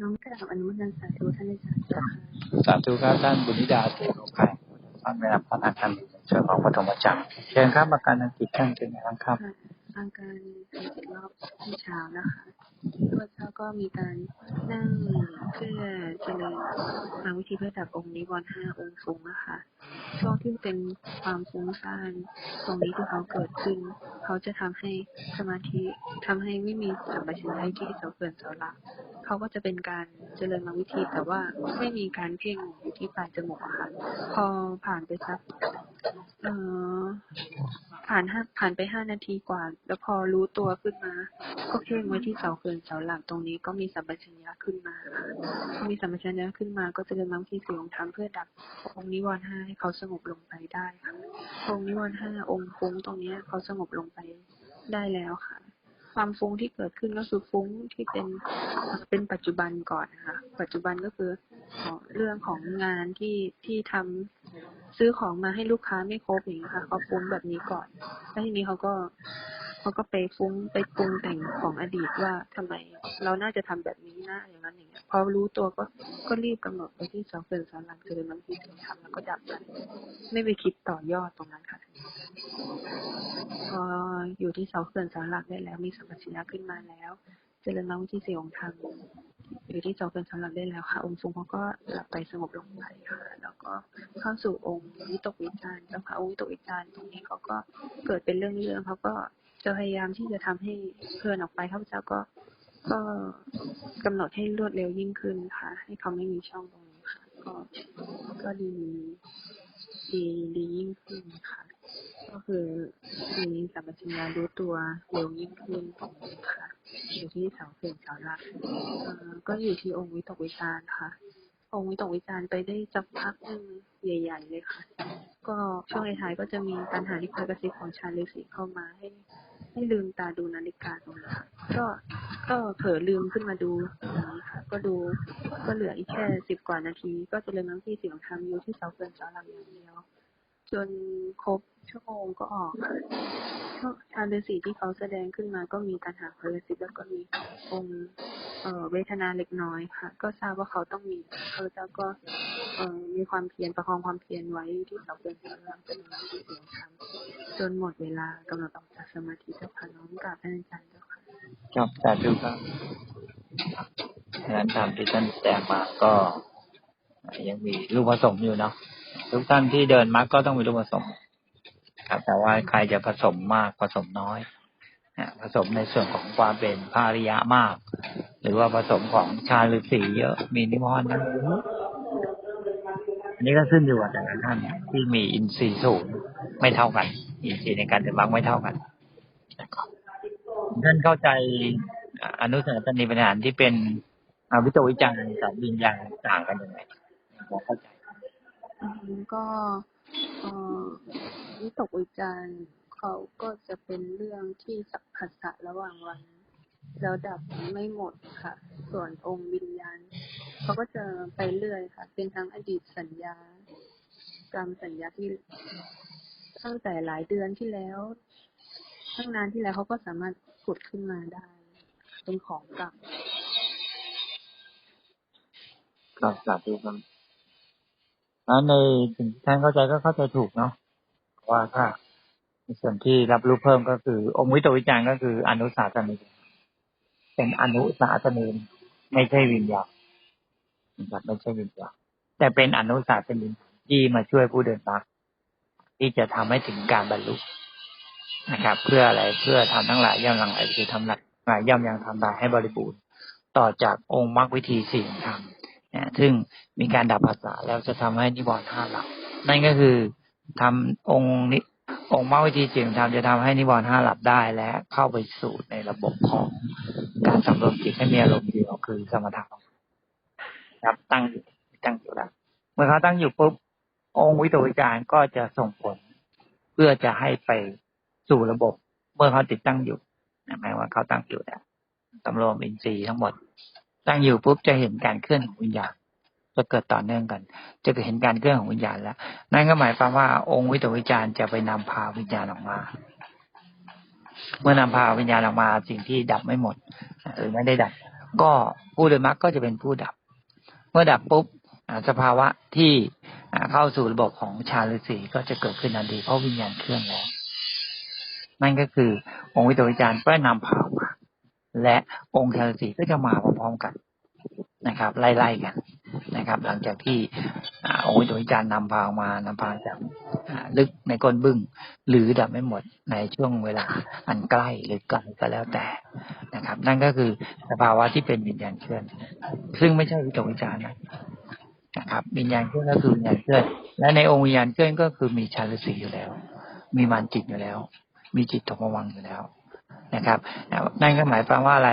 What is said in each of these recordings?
น้องกราบอนุโมทนาสาธุท่านอาจารย์เจ้าค่ะสาธุครับท่านบุญนิดาเทโลภัยท่านแม่รับพระอาจารย์ในส่วนของปฐมจักรเชิญครับอาการทางจิตท่านเป็นไงบ้างครับค่ะอาการทางจิตรอบที่เช้านะคะตัวเช้าก็มีการนั่งเพื่อเจริญทางวิธีเพื่อดับองค์นิวรณ์ห้าองค์ฟุ้งอะค่ะช่วงที่เป็นความฟุ้งซ่านตรงนี้ที่เขาเกิดขึ้น เขาจะทำให้สมาธิทำให้ไม่มีสัมปชัญญะที่เสาเกินเสาหลัก เขาก็จะเป็นการเจริญบาวิธี แต่ว่าไม่มีการเพ่งอยู่ที่ปลายจมูกค่ะ พอผ่านไปสักเอ่อผ่านห้าผ่านไปห้านาทีกว่า แล้วพอรู้ตัวขึ้นมา ก็เพ่งไว้ที่เสาเกินเสาหลักตรงนี้ก็มีสัมปชัญญะขึ้นมาพอมีสัมปชัญญะขึ้นมา ก็จะเจริญบาวิธีสี่องค์ธรรมเพื่อดับองค์นิวรณ์ห้าให้เขาสงบลงไปได้ค่ะองค์นิวรณ์ห้าองค์ฟุ้งตรงนี้เขาสงบลงไปได้แล้วค่ะ ความฟุ้งที่เกิดขึ้นก็คือฟุ้งที่เป็นเป็นปัจจุบันก่อนนะคะปัจจุบันก็คือเรื่องของงานที่ที่ทำซื้อของมาให้ลูกค้าไม่ครบอย่างนี้ค่ะเขาฟุ้งแบบนี้ก่อนแล้วทีนี้เขาก็ เขาก็ไปฟุ้งไปปรุงแต่งของอดีตว่าทำไมเราน่าจะทำแบบนี้นะอย่างนั้นอย่างเงี้ยพอรู้ตัวก็ก็รีบกำหนดไปที่เสองเกินสามหลังเจริญบางทีถึงทำแล้วก็ดับมันไม่ไปคิดต่อยอดตรงนั้นค่ะพออยู่ที่เสาเขื่อนสาหลักได้แล้ว มีสัมปชัญญะขึ้นมาแล้ว เจริญมรรควิธีสี่องค์ธรรมอยู่ที่เสาเขื่อนสาหลักได้แล้วค่ะ องค์ทรงเขาก็หลับไปสงบลงไปค่ะแล้วก็เข้าสู่องค์วิตกวิจารณ์เจ้าค่ะองค์วิตกวิจารณ์ตรงนี้เขาก็เกิดเป็นเรื่องๆเขาก็ จะพยายามที่จะทำให้เพลินออกไปข้าพเจ้าก็ก็กำหนดให้รวดเร็วยิ่งขึ้นค่ะ ให้เขาไม่มีช่องตรงนี้ค่ะ ก็ก็ดีดีดียิ่งขึ้นค่ะ ก็คือมีสัมปชัญญะรู้ตัวเร็วยิ่งขึ้นตรงนี้ค่ะ อยู่ที่เสาเขื่อนเสาหลักเอ่อก็อยู่ที่องค์วิตกวิจารณ์ค่ะ องค์วิตกวิจารณ์ไปได้สักพักหนึ่งใหญ่ๆเลยค่ะ ก็ช่วงท้ายก็จะมีปัญหาที่คอยกระซิบของชาลิสีเข้ามาให้ ให้ลืมตาดูนาฬิกาตรงนี้ค่ะก็ก็เผลอลืมขึ้นมาดูอย่างนี้ค่ะก็ดูก็เหลืออีกแค่สิบกว่านาที ก็จะเลยมั้งที่เสียงทำอยู่ที่เสาเขื่อนเสาหลังอย่างเดียว จนครบ ชั่วโมงก็ออกค่ะช่วงชาฤาษีที่เขาแสดงขึ้นมาก็มีตัณหาพลสิทธิ์แล้วก็มีองค์เวทนาเล็กน้อยค่ะ ก็ทราบว่าเขาต้องมีเขาเจ้าก็เอมีความเพียรประคองความเพียรไว้ที่เสาเป็นเสาหลักเป็นวันที่เสียงธรรมจนหมดเวลากำหนดออกจากสมาธิเจ้าค่ะน้อมกราบท่านอาจารย์เจ้าค่ะครับสาธุครับงานทำที่ท่านแสดงมาก็ ยังมีรูปผสมอยู่เนาะทุกท่านที่เดินมรรคก็ต้องมีรูปผสม แต่ว่าใครจะผสมมากผสมน้อยผสมในส่วนของความเป็นภาริยะมาก หรือว่าผสมของชาฤาษีเยอะมีนิมนนะอันนี้ก็ขึ้นอยู่กับแต่ละท่านที่มีอินทรีย์สูงไม่เท่ากัน อินทรีย์ในการเดินมรรคไม่เท่ากันท่านเข้าใจอนุสาวรีปัญหารที่เป็นอวิตกวิจารณ์กับวิญญาณต่างกันยังไงพอเข้าใจก็ วิตกวิจารณ์เขาก็จะเป็นเรื่องที่สักผัสะระหว่างวันแล้วดับไม่หมดค่ะ ส่วนองค์วิญญาณเขาก็จะไปเรื่อยค่ะ เป็นทั้งอดีตสัญญากรรมสัญญาที่ตั้งแต่หลายเดือนที่แล้วตั้งนานที่แล้วเขาก็สามารถขุดขึ้นมาได้ เป็นของเก่าครับสาธุครับแล้วในสิ่งที่ท่านเข้าใจก็เข้าใจถูกเนาะ ว่าถ้าในส่วนที่รับรู้เพิ่มก็คือองค์วิตวิจารณ์ก็คืออนุสาสนีเป็นอนุสาสนีไม่ใช่วิญญาณนะครับไม่ใช่วิญญาณแต่เป็นอนุสาสนีที่มาช่วยผู้เดินมรรคที่จะทำให้ถึงการบรรลุนะครับ เพื่ออะไรเพื่อทำทั้งหลายย่อมหลังหลายคือทำหลายย่อมยังทำลายให้บริบูรณ์ต่อจากองค์มรรควิธีสี่ธรรมนะซึ่งมีการดับภาษาแล้วจะทำให้นิวรณ์ห้าหลับนั่นก็คือ ทำองค์นิองค์มรรควิธีสี่ธรรมจะทำให้นิวรณ์ห้าหลับได้และเข้าไปสู่ในระบบของการสำรวมจิตให้มีอารมณ์เดียวคือสมถะครับตั้งอยู่ตั้งอยู่แล้วเมื่อเขาตั้งอยู่ปุ๊บองค์วิตกวิจารก็จะส่งผล เพื่อจะให้ไปสู่ระบบ เมื่อเขาติดตั้งอยู่หมายว่าเขาตั้งอยู่แล้วสำรวมอินทรีย์ทั้งหมด ตั้งอยู่ปุ๊บจะเห็นการเคลื่อนของวิญญาณ จะเกิดต่อเนื่องกัน จะเห็นการเคลื่อนของวิญญาณแล้ว นั่นก็หมายความว่าองค์วิตวิจารณ์จะไปนำพาวิญญาณออกมา เมื่อนำพาวิญญาณออกมาสิ่งที่ดับไม่หมดหรือไม่ได้ดับ ก็ผู้เดินมรรคก็จะเป็นผู้ดับ เมื่อดับปุ๊บสภาวะที่เข้าสู่ระบบของฌานฤาษีก็จะเกิดขึ้นทันทีเพราะวิญญาณเคลื่อนแล้ว นั่นก็คือ องค์วิตวิจารณ์ก็นำพามาและองค์ฌานฤาษีก็จะมาพร้อมๆกันนะครับไล่ๆกัน นะครับ หลังจากที่อ่าองค์วิจารณ์นำพาออกมานำพาจากลึกในก้นบึ้ง หรือดับไม่หมดในช่วงเวลาอันใกล้หรือไกลก็แล้วแต่นะครับ นั่นก็คือสภาวะที่เป็นวิญญาณเคลื่อน ซึ่งไม่ใช่วิตกวิจารณ์นะนะครับวิญญาณเคลื่อนก็คือวิญญาณเคลื่อน และในองค์วิญญาณเคลื่อนก็คือมีฌานฤาษีอยู่แล้ว มีมารจิตอยู่แล้ว มีจิตธรรมวังอยู่แล้วนะครับนั่นก็หมายความว่าอะไร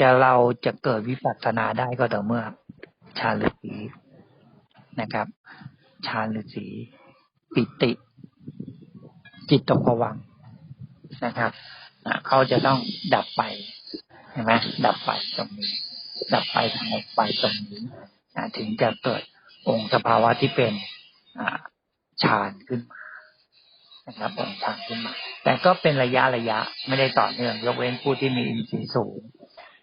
จะเราจะเกิดวิปัสสนาได้ก็ต่อเมื่อ ฌานฤาษีนะครับฌานฤาษีปิติ จิตตกวังนะครับเขาจะต้องดับไปเห็นไหมดับไปตรงนี้ ดับไปสงบไปตรงนี้ถึงจะเกิดองค์สภาวะที่เป็นอ่าฌานขึ้นมานะครับองค์ฌานขึ้นมา แต่ก็เป็นระยะระยะไม่ได้ต่อเนื่อง ยกเว้นผู้ที่มีอินทรีย์สูง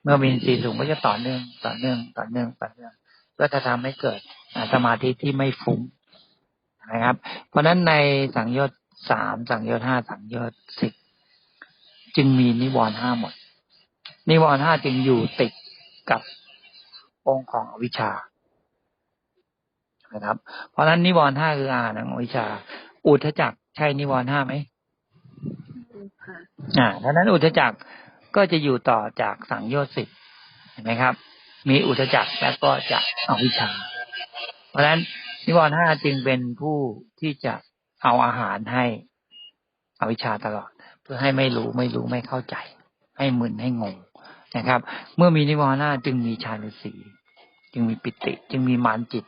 เมื่อมีอินทรีย์สูงก็จะต่อเนื่อง ต่อเนื่อง ต่อเนื่องต่อเนื่อง ก็จะทำให้เกิดอ่าสมาธิที่ไม่ฟุ้งนะครับ เพราะฉะนั้นในสังโยชน์สามสังโยชน์ห้าสังโยชน์สิบจึงมีนิวรณ์ห้าหมด นิวรณ์ห้าจึงอยู่ติดกับองค์ของอวิชชานะครับ เพราะฉะนั้นนิวรณ์ห้าคืออาหารของอวิชชา อุทธจักรใช่นิวรณ์ห้าไหมค่ะอ่าดังนั้นอุทธจักรก็จะอยู่ต่อจากสังโยชน์สิบเห็นไหมครับ มีอุทจักรแล้วก็จะเอาวิชา เพราะฉะนั้นนิวรณ์ห้าจึงเป็นผู้ที่จะเอาอาหารให้อวิชชาตลอด เพื่อให้ไม่รู้ไม่รู้ไม่เข้าใจ ให้มึนให้งงนะครับ เมื่อมีนิวรณ์ห้าจึงมีฌานฤาษีจึงมีปิติ จึงมีมารจิต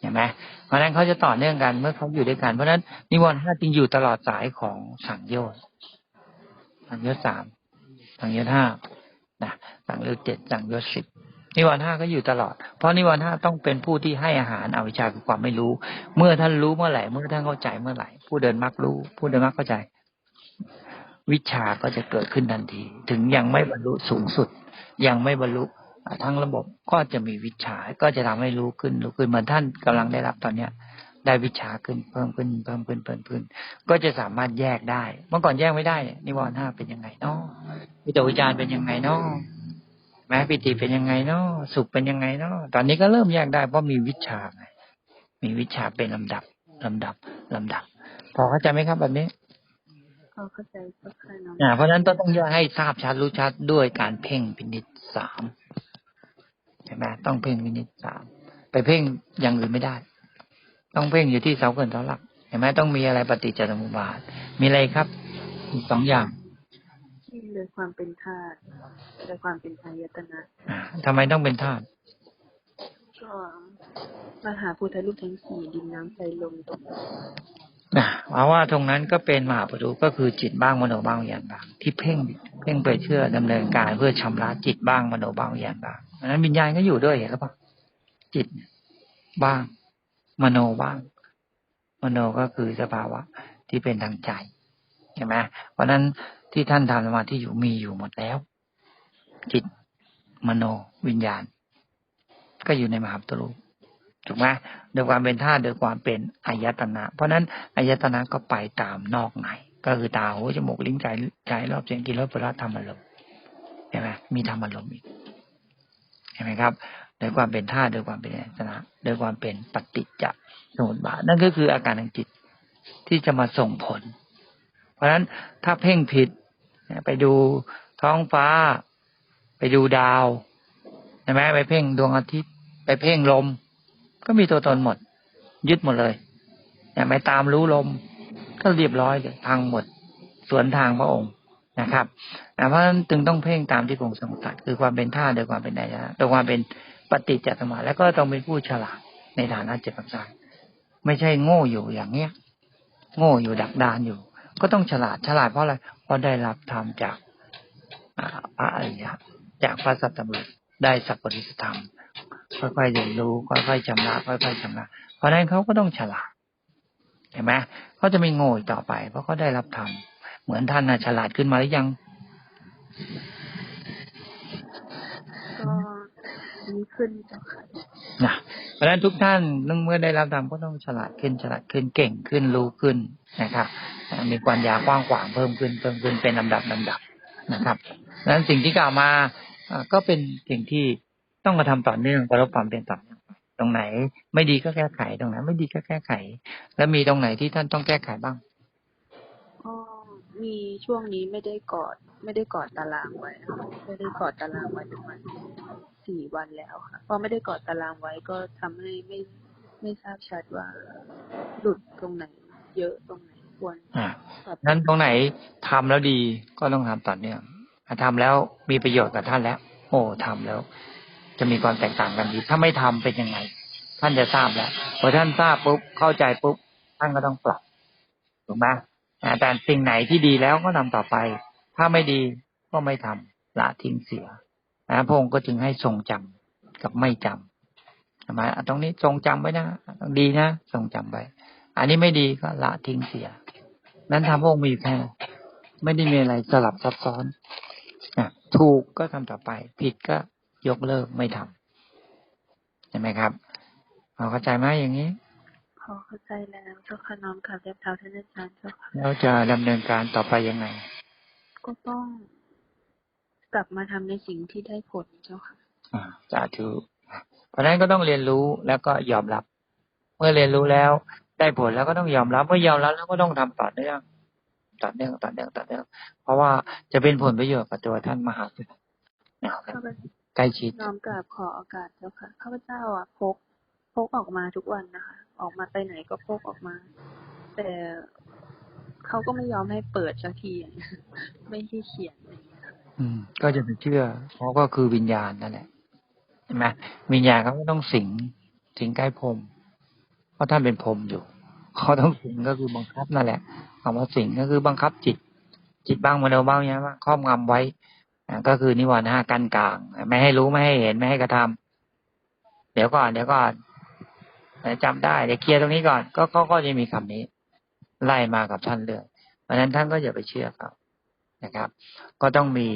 เห็นไหมเพราะฉะนั้นเขาจะต่อเนื่องกันเมื่อเขาอยู่ด้วยกัน เพราะฉะนั้นนิวรณ์ห้าจึงอยู่ตลอดสายของสังโยชน์สังโยชน์สามสังโยชน์ห้านะสังโยชน์เจ็ดสังโยชน์สิบ นิวรณ์ห้าก็อยู่ตลอด เพราะนิวรณ์ห้าต้องเป็นผู้ที่ให้อาหารอวิชชาคือความไม่รู้ เมื่อท่านรู้เมื่อไหร่ เมื่อท่านเข้าใจเมื่อไหร่ ผู้เดินมรรครู้ ผู้เดินมรรคเข้าใจ วิชาก็จะเกิดขึ้นทันที ถึงยังไม่บรรลุสูงสุด ยังไม่บรรลุทั้งระบบก็จะมีวิชา ก็จะทำให้รู้ขึ้นรู้ขึ้นเหมือนท่านกำลังได้รับตอนเนี้ย ได้วิชาขึ้นเพิ่มขึ้นเพิ่มขึ้นเพิ่มขึ้น ก็จะสามารถแยกได้ เมื่อก่อนแยกไม่ได้นิวรณ์ห้าเป็นยังไงเนาะวิตกวิจารเป็นยังไงเนาะ แม้ปิติเป็นยังไงเนาะสุขเป็นยังไงเนาะตอนนี้ก็เริ่มแยกได้เพราะมีวิชาไงมีวิชาเป็นลำดับลำดับลำดับ พอเข้าใจไหมครับแบบนี้ก็เข้าใจเจ้าค่ะน้องอ่าเพราะฉะนั้นต้องต้องแยกให้ทราบชัดรู้ชัดด้วยการเพ่งพินิจสามเห็นไหมต้องเพ่งพินิจสามไปเพ่งอย่างอื่นไม่ได้ ต้องเพ่งอยู่ที่เสาเกินเสาหลักเห็นไหมต้องมีอะไรปฏิจจสมุปบาท มีอะไรครับอีกสองอย่าง ที่เลยความเป็นธาตุเลยความเป็นอายตนะอ่าทำไมต้องเป็นธาตุก็มหาพุทธรูปทั้งสี่ดินน้ำไฟลมตกนะเพราะว่าตรงนั้นก็เป็นมหาปรุก็คือจิตบ้างมโนบ้างวิญญาณบ้างที่เพ่งเพ่งไปเชื่อดำเนินการเพื่อชำระจิตบ้างมโนบ้างวิญญาณบ้างอันนั้นวิญญาณก็อยู่ด้วยเห็นหรือเปล่าจิตบ้าง มโนบ้าง มโนก็คือสภาวะที่เป็นทางใจเห็นไหมเพราะฉะนั้น ที่ท่านทำสมาธิอยู่มีอยู่หมดแล้ว จิต มโนวิญญาณ ก็อยู่ในมหาปรุถูกไหมโดยความเป็นธาตุโดยความเป็นอายตนะ เพราะฉะนั้นอายตนะก็ไปตามนอกในก็คือตาหูจมูกลิ้นใจใจรอบเสียงกินรสปรสธรรมอารมณ์เห็นไหมมีธรรมอารมณ์อีกเห็นไหมครับโดยความเป็นธาตุโดยความเป็นอายตนะโดยความเป็นปฏิจจสมุปบาทนั่นก็คืออาการทางจิตที่จะมาส่งผล เพราะฉะนั้นถ้าเพ่งผิด ไปดูท้องฟ้า ไปดูดาวใช่ไหมไปเพ่งดวงอาทิตย์ ไปเพ่งลม ก็มีตัวตนหมด ยึดหมดเลยแต่ไม่ตามรู้ลม ก็เรียบร้อยเลยพังหมด สวนทางพระองค์นะครับเพราะฉะนั้นจึงต้องเพ่งตามที่พระองค์ทรงตรัสคือความเป็นท่าโดยความเป็นใดนะโดยความเป็นปฏิจจสมาแล้วก็ต้องเป็นผู้ฉลาดในฐานะเจ็ดปัจจัยไม่ใช่โง่อยู่อย่างเนี้ย โง่อยู่ดักดานอยู่ ก็ต้องฉลาด ฉลาดเพราะอะไร เพราะได้รับธรรมจากพระอริยะ จากพระสัตตบุรุษได้สัพปริสธรรม ค่อยๆเรียนรู้ ค่อยๆชำระ ค่อยๆชำระ เพราะนั้นเขาก็ต้องฉลาด เห็นไหมเขาจะไม่โง่ต่อไป เพราะเขาได้รับธรรม เหมือนท่านนะฉลาดขึ้นมาหรือยัง ก็ดีขึ้นจ้าค่ะ นะเพราะฉะนั้นทุกท่านเมื่อได้รับธรรมก็ต้องฉลาดขึ้นฉลาดขึ้นเก่งขึ้นรู้ขึ้นนะครับมีปัญญากว้างขวางเพิ่มขึ้นเพิ่มขึ้นเป็นลำดับลำดับนะครับดังนั้นสิ่งที่กล่าวมาก็เป็นสิ่งที่ต้องกระทำต่อเนื่องประลบความเป็นต่อเนื่องตรงไหน ไม่ดีก็แก้ไขตรงไหนไม่ดีก็แก้ไข แล้วมีตรงไหนที่ท่านต้องแก้ไขบ้างก็มีช่วงนี้ไม่ได้กอด ไม่ได้กอดตารางไว้ไม่ได้กอดตารางไว้ประมาณ สี่วันแล้วค่ะพอไม่ได้กอดตารางไว้ก็ทำให้ไม่ไม่ทราบชัดว่าหลุดตรงไหน เยอะตรงไหนควรอ่าปรับนั้นตรงไหนทำแล้วดีก็ต้องทำต่อเนื่องถ้าทำแล้วมีประโยชน์กับท่านแล้ว โอ้ทำแล้ว จะมีความแตกต่างกันดี ถ้าไม่ทำเป็นยังไง ท่านจะทราบแล้วพอท่านทราบปุ๊บเข้าใจปุ๊บท่านก็ต้องปรับถูกไหมอ่าแต่สิ่งไหนที่ดีแล้วก็ทำต่อไป ถ้าไม่ดีก็ไม่ทำละทิ้งเสีย นะพระองค์ก็จึงให้ทรงจำกับไม่จำใช่ไหมอะตรงนี้ทรงจำไว้นะดีนะทรงจำไว้ อันนี้ไม่ดีก็ละทิ้งเสีย นั้นทำพระองค์มีอยู่แค่นั้นไม่ได้มีอะไรสลับซับซ้อนอะถูกก็ทำต่อไป ผิดก็ยกเลิกไม่ทำใช่ไหมครับพอเข้าใจไหมอย่างนี้พอเข้าใจแล้วเจ้าค่ะน้อมกราบเรียบเท้าท่านอาจารย์เจ้าค่ะแล้วจะดำเนินการต่อไปยังไง ก็ต้อง กลับมาทำในสิ่งที่ได้ผลเจ้าค่ะอ่าสาธุเพราะฉะนั้นก็ต้องเรียนรู้แล้วก็ยอมรับ เมื่อเรียนรู้แล้วได้ผลแล้วก็ต้องยอมรับเมื่อยอมรับแล้วก็ต้องทำต่อเนื่องต่อเนื่องต่อเนื่องต่อเนื่องเพราะว่าจะเป็นผลประโยชน์กับตัวท่านมหาสุดนะครับข้าพใกล้ชิดน้อมกราบขอโอกาสเจ้าค่ะข้าพเจ้าอะพกพกออกมาทุกวันนะคะ ออกมาไปไหนก็พกออกมา แต่เขาก็ไม่ยอมให้เปิดสักทีอะไม่ให้เขียน ก็จะไปเชื่อ เพราะก็คือวิญญาณนั่นแหละเห็นไหมวิญญาณเขาก็ต้องสิง สิงใกล้พรมเพราะท่านเป็นพรมอยู่เขาต้องสิงก็คือบังคับนั่นแหละคำว่าสิงก็คือบังคับจิต จิตบ้างมโนบ้างเนี้ยว่าครอบงำไว้ก็คือนิวรณ์ห้ากั้นกลาง ไม่ให้รู้ไม่ให้เห็นไม่ให้กระทำเดี๋ยวก่อนเดี๋ยวก่อนเดี๋ยวจำได้เดี๋ยวเคลียร์ตรงนี้ก่อน ก็เขาก็จะมีคำนี้ ไล่มากับท่านเรื่อยเพราะฉะนั้นท่านก็อย่าไปเชื่อเขา นะครับ ก็ต้องมี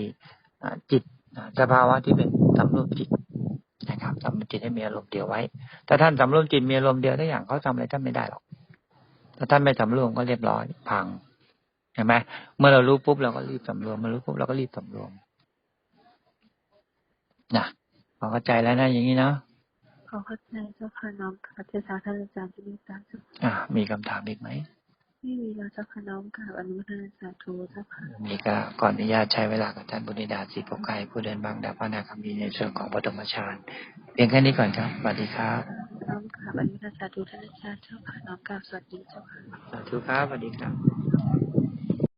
อ่าจิตอ่าสภาวะที่เป็นสำรวมจิตนะครับสำรวมจิตให้มีอารมณ์เดียวไว้ ถ้าท่านสำรวมจิตมีอารมณ์เดียวได้อย่างเขาทำอะไรท่านไม่ได้หรอก ถ้าท่านไม่สำรวมก็เรียบร้อยพังเห็นไหมเมื่อเรารู้ปุ๊บเราก็รีบสำรวมเมื่อรู้ปุ๊บเราก็รีบสำรวมนะพอเข้าใจแล้วนะอย่างนี้เนาะขอเข้าใจเจ้าค่ะน้อมกราบเทศาท่านอาจารย์ที่มีตาเจ้าค่ะอ่ามีคำถามอีกไหม ไม่มีแล้วเจ้าค่ะน้อมกราบอนุโมทนาสาธุเจ้าค่ะนี่ก็ก่อนอนุญาตใช้เวลากับท่านบุญดาสีปกไก่ผู้เดินบางดาพระนาคำมีในส่วนของปฐมฌานเพียงแค่นี้ก่อนครับสวัสดีครับน้อมกราบอนุโมทนาสาธุท่านอาจารย์เจ้าค่ะน้อมกราบสวัสดีเจ้าค่ะสาธุครับสวัสดีครับ